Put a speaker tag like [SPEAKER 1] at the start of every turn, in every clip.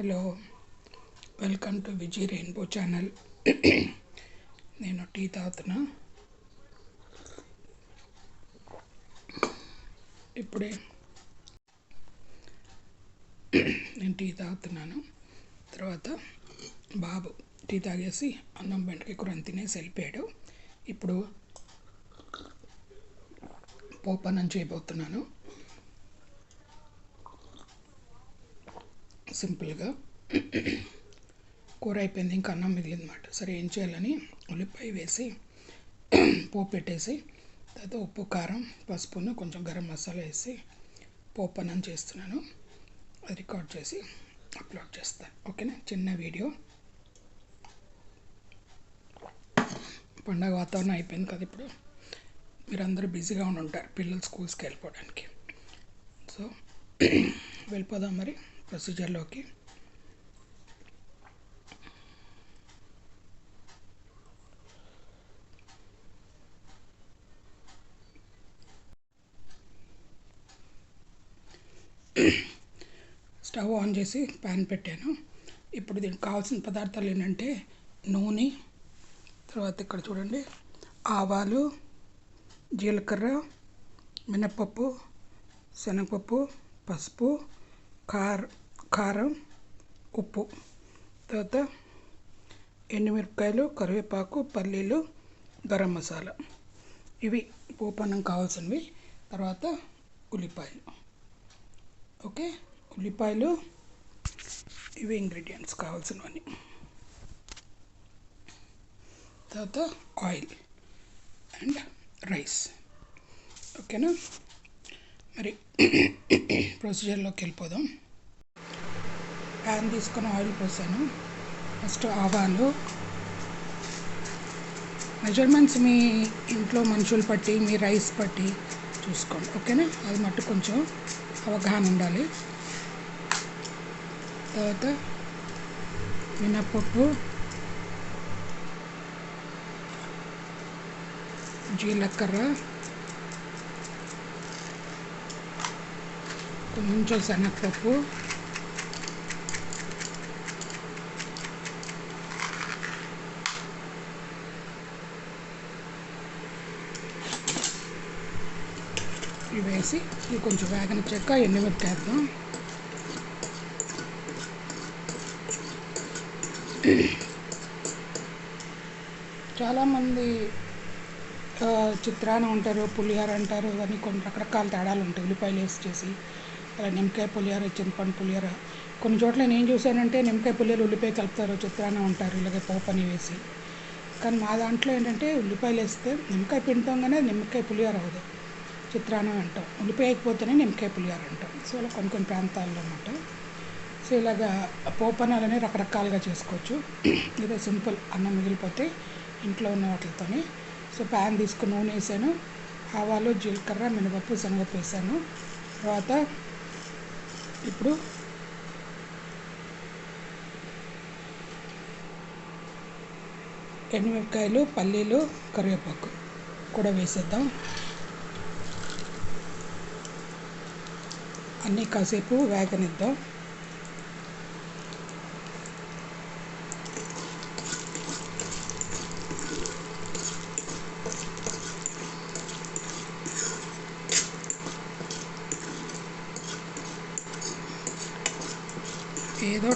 [SPEAKER 1] Hello welcome to Vijay rainbow channel. నేను tea తాగుతున్నా. ఇప్పుడే నేను టీ తాగుతున్నాను. తర్వాత బాబు టీ తాగేసి అన్నం బెండకాయ కూర తినేసి వెళ్ళిపోయాడు. ఇప్పుడు పోపన్నం చేయబోతున్నాను. సింపుల్గా కూర అయిపోయింది. ఇంకా అన్నం మిగిలిందన్నమాట. సరే ఏం చేయాలని? ఉల్లిపాయ వేసి పోపు పెట్టేసి తర్వాత ఉప్పు కారం పసుపును కొంచెం గరం మసాలా వేసి పోపు అన్నం చేస్తున్నాను. అది రికార్డ్ చేసి అప్లోడ్ చేస్తాను ఓకేనా? చిన్న వీడియో. పండగ వాతావరణం అయిపోయింది కదా ఇప్పుడు. మీరందరూ బిజీగా ఉండి ఉంటారు పిల్లలు స్కూల్స్కి వెళ్ళిపోవడానికి. సో వెళ్ళిపోదాం మరి. ప్రొసీజర్లోకి స్టవ్ ఆన్ చేసి ప్యాన్ పెట్టాను. ఇప్పుడు దీనికి కావాల్సిన పదార్థాలు ఏంటంటే నూనె తర్వాత ఇక్కడ చూడండి ఆవాలు జీలకర్ర మినప్పప్పు శనగపప్పు పసుపు కార కారం ఉప్పు తర్వాత ఎండుమిరపకాయలు కరివేపాకు పల్లీలు గరం మసాలా. ఇవి పోపన్నం కావాల్సినవి. తర్వాత ఉల్లిపాయలు. ఓకే? ఉల్లిపాయలు ఇవి ఇంగ్రీడియంట్స్ కావాల్సినవన్నీ. తర్వాత ఆయిల్ అండ్ రైస్. ఓకేనా? మరి ప్రొసీజర్లోకి వెళ్ళిపోదాం. ప్యాన్ తీసుకొని ఆయిల్ పోసాను. ఫస్ట్ ఆవాలు. మెజర్మెంట్స్ మీ ఇంట్లో మనుషులు పట్టి మీ రైస్ పట్టి చూసుకోండి. ఓకేనా అది మట్టు కొంచెం అవగాహన ఉండాలి. తర్వాత మినప్పప్పు జీలకర్ర కొంచెం శనగపప్పు. ఇవి వేసి ఇవి కొంచెం వేగనిచ్చాక ఎండుమిరపకాయద్దాం చాలామంది చిత్రాన్ని అంటారు పులిహోర అంటారు ఇవన్నీ కొన్ని రకరకాల తేడాలు ఉంటాయి ఉల్లిపాయలు వేసి చేసి. నిమ్మకాయ పులిహోర చింతపండు పులిహోర. కొన్ని చోట్ల నేను చూశానంటే నిమ్మకాయ పులిహోర ఉల్లిపాయ కలుపుతారు చిత్రాన్నం అంటారు ఇలాగే పోపని వేసి. కానీ మా దాంట్లో ఏంటంటే ఉల్లిపాయలు వేస్తే నిమ్మకాయ పిండుతాం నిమ్మకాయ పులిహోర అవ్వదు. చిత్రాన్నం అంటాం. ఉల్లిపాయ అయిపోతేనే నిమ్మకాయ పులిహోర అంటాం. సో అలా కొన్ని కొన్ని ప్రాంతాల్లో అన్నమాట. సో ఇలాగా పోపనాలని రకరకాలుగా చేసుకోవచ్చు. లేదా సింపుల్ అన్నం మిగిలిపోతే ఇంట్లో ఉన్న వాటితోనే. సో ప్యాన్ తీసుకుని నూనె వేసాను. ఆవాలు జీలకర్ర మినపప్పు శనగపప్పు వేసాను. తర్వాత ఇప్పుడు ఎండుమిరపకాయలు పల్లీలు కరివేపాకు కూడా వేసేద్దాం. అన్నీ కాసేపు వేగనిద్దాం.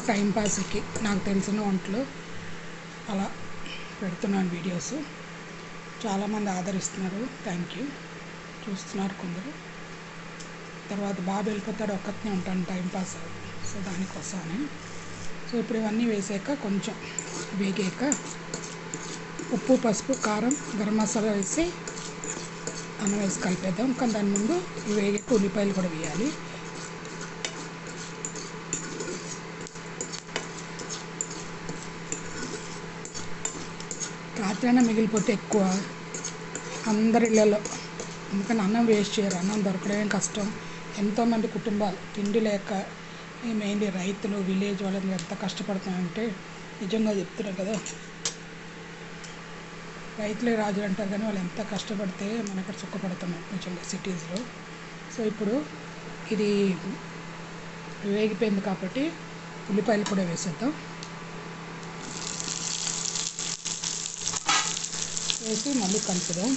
[SPEAKER 1] టైంపాస్కి నాకు తెలిసిన వంటలు అలా పెడుతున్నాను వీడియోస్ చాలామంది ఆదరిస్తున్నారు. థ్యాంక్ యూ చూస్తున్నారు కొందరు. తర్వాత బాబు వెళ్ళిపోతాడు ఒక్కనే ఉంటాను టైంపాస్ సో దానికోసమని. సో ఇప్పుడు ఇవన్నీ వేసాక కొంచెం వేగాక ఉప్పు పసుపు కారం గరం మసాలా వేసి అన్నం వేసి కలిపేద్దాం. కానీ దాని ముందు వేగాక ఉల్లిపాయలు కూడా వేయాలి. రాత్రి మిగిలిపోతే ఎక్కువ అందరి ఇళ్ళలో అందుకని అన్నం వేస్ట్ చేయరు. అన్నం దొరకడమే కష్టం. ఎంతోమంది కుటుంబాలు తిండి లేక మెయిన్లీ రైతులు విలేజ్ వాళ్ళని ఎంత కష్టపడుతున్నారంటే నిజంగా చెప్తున్నారు కదా. రైతులే రాజులు అంటారు కానీ వాళ్ళు ఎంత కష్టపడితే మనం అక్కడ సుఖపడుతున్నాం నిజంగా సిటీస్లో. సో ఇప్పుడు ఇది వేగిపోయింది కాబట్టి ఉల్లిపాయలు కూడా వేసేద్దాం. వేసి మళ్ళీ కలుపుదాం.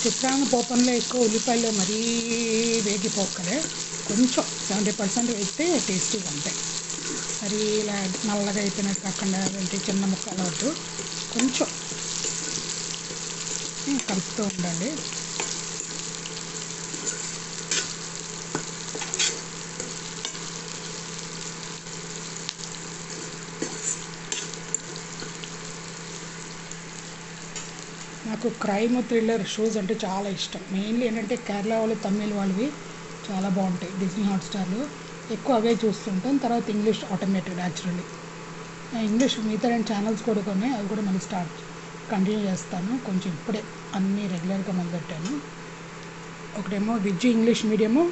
[SPEAKER 1] చిత్రాన్న పోపంలో ఎక్కువ ఉల్లిపాయలు మరీ వేగిపోకలే కొంచెం సెవెంటీ పర్సెంట్ వేస్తే టేస్టీగా ఉంటాయి. మరి ఇలా నల్లగా అయిపోయినట్టు కాకుండా అంటే చిన్న ముక్కలు వద్దు. కొంచెం. కలుపుతూ ఉండండి నాకు క్రైమ్ థ్రిల్లర్ షోస్ అంటే చాలా ఇష్టం. మెయిన్లీ ఏంటంటే కేరళ వాళ్ళు తమిళ్ వాళ్ళవి చాలా బాగుంటాయి. డిజ్నీ హాట్స్టార్లు. ఎక్కువ అవే చూస్తుంటాం. తర్వాత ఇంగ్లీష్ ఆటోమేటిక్ న్యాచురల్లీ ఇంగ్లీష్ మిగతా రెండు ఛానల్స్ కూడా ఉన్నాయి అవి కూడా మళ్ళీ స్టార్ట్ కంటిన్యూ చేస్తాను. కొంచెం ఇప్పుడే అన్నీ రెగ్యులర్గా మొదలెట్టాను ఒకటేమో విజ్జి ఇంగ్లీష్ మీడియము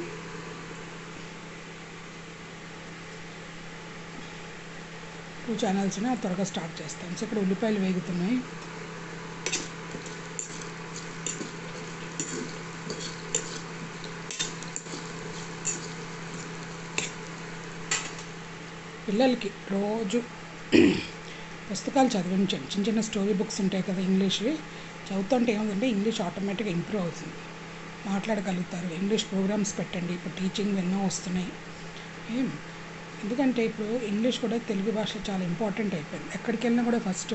[SPEAKER 1] టూ ఛానల్స్ని త్వరగా స్టార్ట్ చేస్తాను. సో ఇక్కడ ఉల్లిపాయలు వేగుతున్నాయి. పిల్లలకి రోజు పుస్తకాలు చదివించండి. చిన్న చిన్న స్టోరీ బుక్స్ ఉంటాయి కదా ఇంగ్లీష్వి. చదువుతుంటే ఏముందంటే ఇంగ్లీష్ ఆటోమేటిక్గా ఇంప్రూవ్ అవుతుంది. మాట్లాడగలుగుతారు. ఇంగ్లీష్ ప్రోగ్రామ్స్ పెట్టండి. ఇప్పుడు టీచింగ్ ఎన్నో వస్తున్నాయి. ఏం? ఎందుకంటే ఇప్పుడు ఇంగ్లీష్ కూడా తెలుగు భాష చాలా ఇంపార్టెంట్ అయిపోయింది. ఎక్కడికి వెళ్ళినా కూడా ఫస్ట్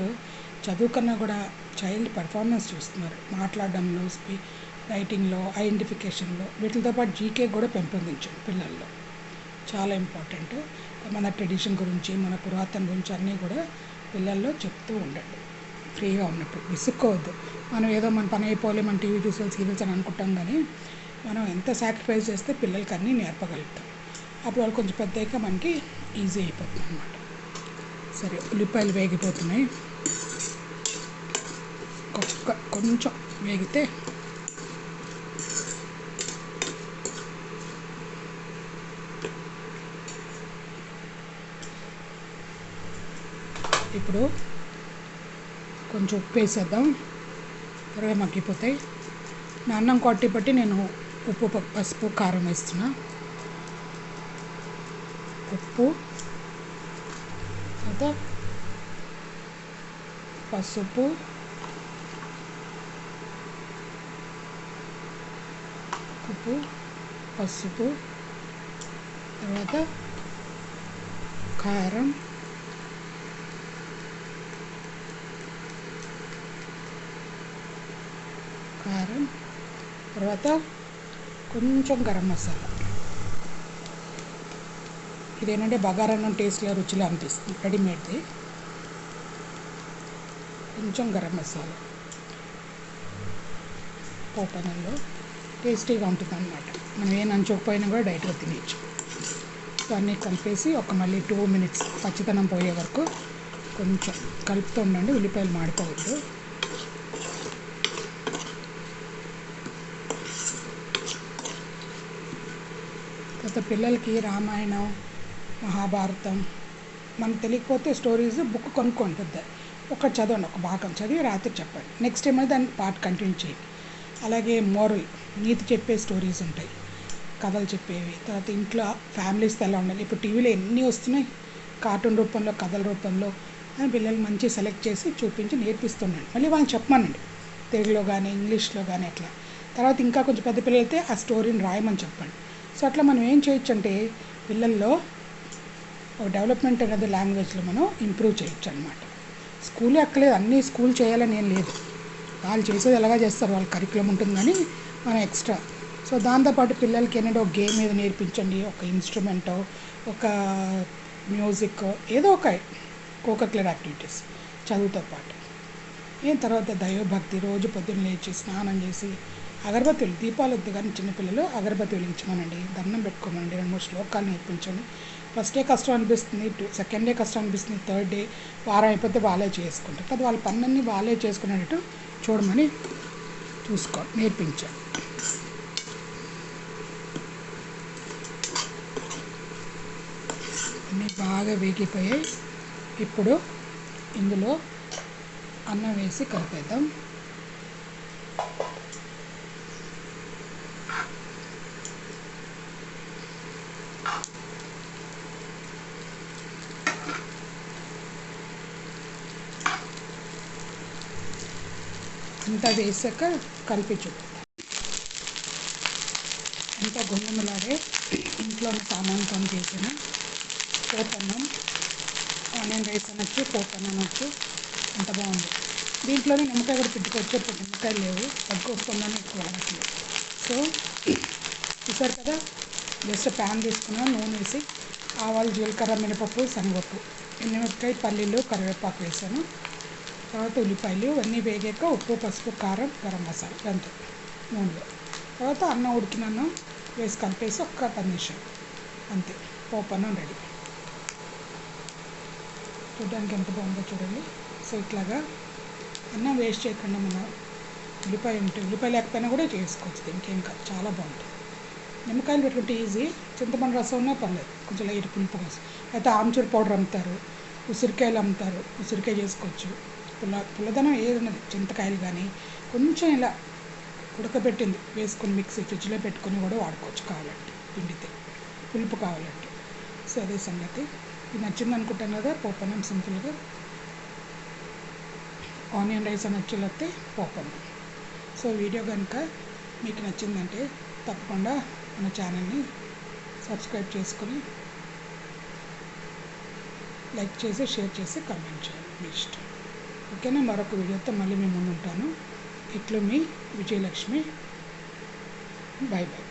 [SPEAKER 1] చదువు కన్నా కూడా చైల్డ్ పర్ఫార్మెన్స్ చూస్తున్నారు. మాట్లాడడంలో స్పీ రైటింగ్లో ఐడెంటిఫికేషన్లో వీటితో పాటు జీకే కూడా పెంపొందించండి పిల్లల్లో. చాలా ఇంపార్టెంట్. మన ట్రెడిషన్ గురించి మన పురాతన గురించి అన్నీ కూడా పిల్లల్లో చెప్తూ ఉండండి. ఫ్రీగా ఉన్నప్పుడు. విసుక్కోవద్దు. మనం ఏదో మన పని అయిపోలే మన టీవీ చూసే సీరియల్స్ అని అనుకుంటాం కానీ మనం ఎంత సాక్రిఫైస్ చేస్తే పిల్లలకి అన్నీ నేర్పగలుగుతాం. అప్పుడు వాళ్ళు కొంచెం పెద్దగా మనకి ఈజీ అయిపోతుంది అనమాట సరే ఉల్లిపాయలు వేగిపోతున్నాయి. కొంచెం వేగితే ఇప్పుడు కొంచెం ఉప్పు వేసేద్దాం. త్వరగా మగ్గిపోతాయి. నా అన్నం కొట్టి బట్టి నేను ఉప్పు పసుపు కారం వేస్తున్నా. ఉప్పు తర్వాత పసుపు ఉప్పు పసుపు తర్వాత కారం కారం తర్వాత కొంచెం గరం మసాలా. ఇదేంటంటే బగారన్నం టేస్ట్లో రుచిలో అనిపిస్తుంది రెడీమేడ్ది. కొంచెం గరం మసాలా. పోపనంలో టేస్టీగా ఉంటుంది అనమాట మనం ఏ నంచకపోయినా కూడా డైట్గా తినేయచ్చు. సో అన్నీ కలిపేసి ఒక మళ్ళీ టూ మినిట్స్ పచ్చితనం పోయే వరకు కొంచెం కలుపుతూ ఉండండి ఉల్లిపాయలు మాడిపోవద్దు. తర్వాత పిల్లలకి రామాయణం మహాభారతం. మనకు తెలియకపోతే స్టోరీస్ బుక్ కొనుక్కోండి పెద్ద. ఒక చదవండి ఒక భాగం చదివి రాత్రి చెప్పండి. నెక్స్ట్ టైం దాన్ని పార్ట్ కంటిన్యూ చేయండి. అలాగే మోరల్ నీతి చెప్పే స్టోరీస్ ఉంటాయి. కథలు చెప్పేవి. తర్వాత ఇంట్లో ఫ్యామిలీస్తో ఎలా ఉండాలి? ఇప్పుడు టీవీలో ఎన్ని వస్తున్నాయి? కార్టూన్ రూపంలో కథల రూపంలో అని పిల్లలు మంచి సెలెక్ట్ చేసి చూపించి నేర్పిస్తున్నాను మళ్ళీ వాళ్ళని చెప్పమనండి. తెలుగులో కానీ ఇంగ్లీష్లో కానీ అట్లా. తర్వాత ఇంకా కొంచెం పెద్ద పిల్లలైతే ఆ స్టోరీని రాయమని చెప్పండి. సో అట్లా మనం ఏం చేయొచ్చు అంటే పిల్లల్లో ఒక డెవలప్మెంట్ అనేది లాంగ్వేజ్లో మనం ఇంప్రూవ్ చేయొచ్చు అనమాట స్కూల్ ఎక్కలేదు అన్నీ స్కూల్ చేయాలని ఏం లేదు. వాళ్ళు చేసేది ఎలాగా చేస్తారు వాళ్ళ కరికులం ఉంటుంది కానీ మనం ఎక్స్ట్రా. సో దాంతోపాటు పిల్లలకి ఏంటంటే ఒక గేమ్ మీద నేర్పించండి ఒక ఇన్స్ట్రుమెంటో ఒక మ్యూజిక్ ఏదో ఒక కోకక్లర్ యాక్టివిటీస్ చదువుతో పాటు. ఏం తర్వాత దైవభక్తి రోజు పొద్దున్న లేచి స్నానం చేసి అగరబత్తులు దీపాలు వద్దు కానీ చిన్నపిల్లలు అగరబత్తి వెలిగించమనండి. దండం పెట్టుకోమనండి. రెండు మూడు శ్లోకాలు నేర్పించండి. ఫస్ట్ డే కష్టం అనిపిస్తుంది టూ సెకండ్ డే కష్టం అనిపిస్తుంది థర్డ్ డే వారం అయిపోతే వాళ్ళే చేసుకుంటారు. కదా వాళ్ళ పనులన్నీ వాళ్ళే చేసుకునేటట్టు చూడమని చూసుకో నేర్పించాను అన్నీ బాగా వేగిపోయాయి. ఇప్పుడు ఇందులో అన్నం వేసి కలిపేద్దాం. అంతా వేసాక కలిపి చూడు ఎంత గుండెమలాడే ఇంట్లో ఉన్న సామాన్తో చేసిన. పోతన్నం ఆనియన్ రైస్ అనొచ్చు పోతన్నం అనొచ్చు అంత బాగుంది. దీంట్లోనే నిమ్మకాయ కూడా పెట్టుకోవచ్చు ఇప్పుడు నిమ్మకాయలు లేవు. తక్కువ వస్తుందని ఎక్కువ వాడట్లేదు సో చూసారు కదా జస్ట్ ప్యాన్ తీసుకున్నా నూనె వేసి ఆవాలు జీలకర్ర మినపప్పు శనగపప్పు. ఎండుమిరపకాయ పల్లీలు కరివేపాకు వేసాను. తర్వాత ఉల్లిపాయలు ఇవన్నీ వేగాక ఉప్పు పసుపు కారం గరం మసాలా అంతే. నూనెలో. తర్వాత అన్నం ఉడికిన అన్నం వేసి కలిపేసి ఒక్క పది నిమిషాలు అంతే. పోపు అన్నం రెడీ. చూడడానికి ఎంత బాగుందో చూడండి. సో ఇట్లాగా అన్నం వేస్ట్ చేయకుండా మనం ఉల్లిపాయ ఉంటే ఉల్లిపాయ లేకపోయినా కూడా చేసుకోవచ్చు. దీనికి ఏం కాదు. చాలా బాగుంటుంది. నిమ్మకాయలు పెట్టుకుంటే ఈజీ. చింతపండు రసం ఉన్నా పర్లేదు. కొంచెం లైట్ పులుపు కోసం అయితే ఆమ్చూర్ పౌడర్ అమ్ముతారు. ఉసిరికాయలు అమ్ముతారు. ఉసిరికాయ చేసుకోవచ్చు. పుల్ల పుల్లదనం ఏది ఉన్నది? చింతకాయలు కానీ కొంచెం ఇలా ఉడకబెట్టింది. వేసుకొని మిక్సీ ఫ్రిడ్జ్లో పెట్టుకొని కూడా వాడుకోవచ్చు కావాలంటే. పిండితే. పులుపు కావాలంటే. సో అదే సంగతి. ఇది నచ్చింది అనుకుంటాను కదా పోపన్నం సింపుల్గా. ఆనియన్ రైస్ అని నచ్చలేకపోతే పోపన్నం. సో వీడియో కనుక మీకు నచ్చిందంటే తప్పకుండా మన ఛానల్ని సబ్స్క్రైబ్ చేసుకొని లైక్ చేసి షేర్ చేసి కామెంట్ చేయండి మీ ఇష్టం. ఓకేనా? మరొక వీడియోతో మళ్ళీ మేము ముందుంటాను. ఇట్లు మీ విజయలక్ష్మి. Bye bye